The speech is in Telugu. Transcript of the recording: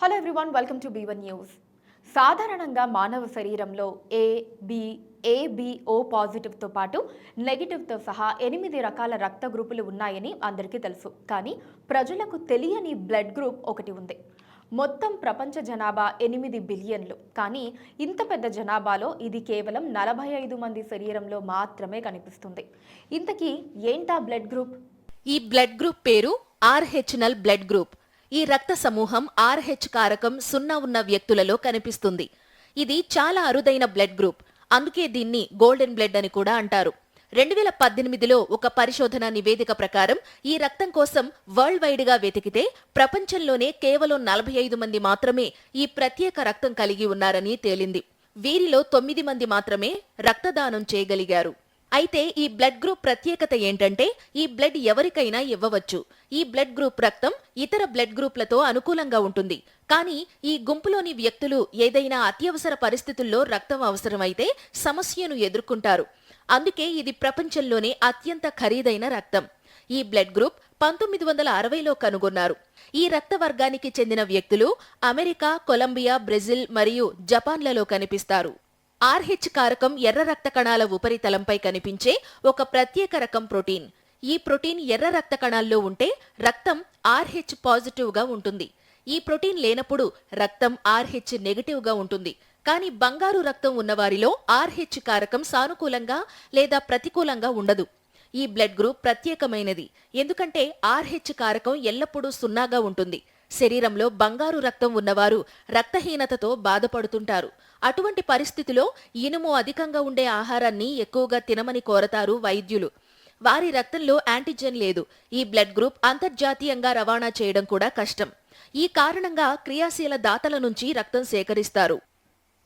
Hello everyone welcome to B one news సాధారణంగా మానవ శరీరంలో ఏ బి ఏబిఓ పాజిటివ్తో పాటు నెగిటివ్తో సహా ఎనిమిది రకాల రక్త గ్రూపులు ఉన్నాయని అందరికీ తెలుసు. కానీ ప్రజలకు తెలియని బ్లడ్ గ్రూప్ ఒకటి ఉంది. మొత్తం ప్రపంచ జనాభా ఎనిమిది బిలియన్లు. కానీ ఇంత పెద్ద జనాభాలో ఇది కేవలం నలభై ఐదు మంది శరీరంలో మాత్రమే కనిపిస్తుంది. ఇంతకీ ఏంటా బ్లడ్ గ్రూప్ ఈ బ్లడ్ గ్రూప్ పేరు ఆర్హెచ్నల్ బ్లడ్ గ్రూప్ ఈ రక్త సమూహం ఆర్హెచ్ కారకం సున్నా ఉన్న వ్యక్తులలో కనిపిస్తుంది. ఇది చాలా అరుదైన బ్లడ్ గ్రూప్. అందుకే దీన్ని గోల్డెన్ బ్లడ్ అని కూడా అంటారు. రెండు వేల పద్దెనిమిదిలో ఒక పరిశోధన నివేదిక ప్రకారం ఈ రక్తం కోసం వరల్డ్ వైడ్గా వెతికితే ప్రపంచంలోనే కేవలం నలభై ఐదు మంది మాత్రమే ఈ ప్రత్యేక రక్తం కలిగి ఉన్నారని తేలింది. వీరిలో తొమ్మిది మంది మాత్రమే రక్తదానం చేయగలిగారు. అయితే ఈ బ్లడ్ గ్రూప్ ప్రత్యేకత ఏంటంటే ఈ బ్లడ్ ఎవరికైనా ఇవ్వవచ్చు. ఈ బ్లడ్ గ్రూప్ రక్తం ఇతర బ్లడ్ గ్రూప్లతో అనుకూలంగా ఉంటుంది. కానీ ఈ గుంపులోని వ్యక్తులు ఏదైనా అత్యవసర పరిస్థితుల్లో రక్తం అవసరమైతే సమస్యను ఎదుర్కొంటారు. అందుకే ఇది ప్రపంచంలోనే అత్యంత ఖరీదైన రక్తం. ఈ బ్లడ్ గ్రూప్ పంతొమ్మిది వందల అరవైలో కనుగొన్నారు. ఈ రక్త వర్గానికి చెందిన వ్యక్తులు అమెరికా కొలంబియా బ్రెజిల్ మరియు జపాన్లలో కనిపిస్తారు. ఆర్హెచ్ కారకం ఎర్ర రక్త కణాల ఉపరితలంపై కనిపించే ఒక ప్రత్యేక రకం ప్రోటీన్. ఈ ప్రోటీన్ ఎర్ర రక్త కణాల్లో ఉంటే రక్తం ఆర్హెచ్ పాజిటివ్గా ఉంటుంది. ఈ ప్రోటీన్ లేనప్పుడు రక్తం ఆర్హెచ్ నెగటివ్గా ఉంటుంది. కానీ బంగారు రక్తం ఉన్నవారిలో ఆర్హెచ్ కారకం సానుకూలంగా లేదా ప్రతికూలంగా ఉండదు. ఈ బ్లడ్ గ్రూప్ ప్రత్యేకమైనది. ఎందుకంటే ఆర్హెచ్ కారకం ఎల్లప్పుడూ సున్నాగా ఉంటుంది. శరీరంలో బంగారు రక్తం ఉన్నవారు రక్తహీనతతో బాధపడుతుంటారు. అటువంటి పరిస్థితిలో ఇనుము అధికంగా ఉండే ఆహారాన్ని ఎక్కువగా తినమని కోరతారు వైద్యులు. వారి రక్తంలో యాంటిజెన్ లేదు. ఈ బ్లడ్ గ్రూప్ అంతర్జాతీయంగా రవాణా చేయడం కూడా కష్టం. ఈ కారణంగా క్రియాశీల దాతల నుంచి రక్తం సేకరిస్తారు.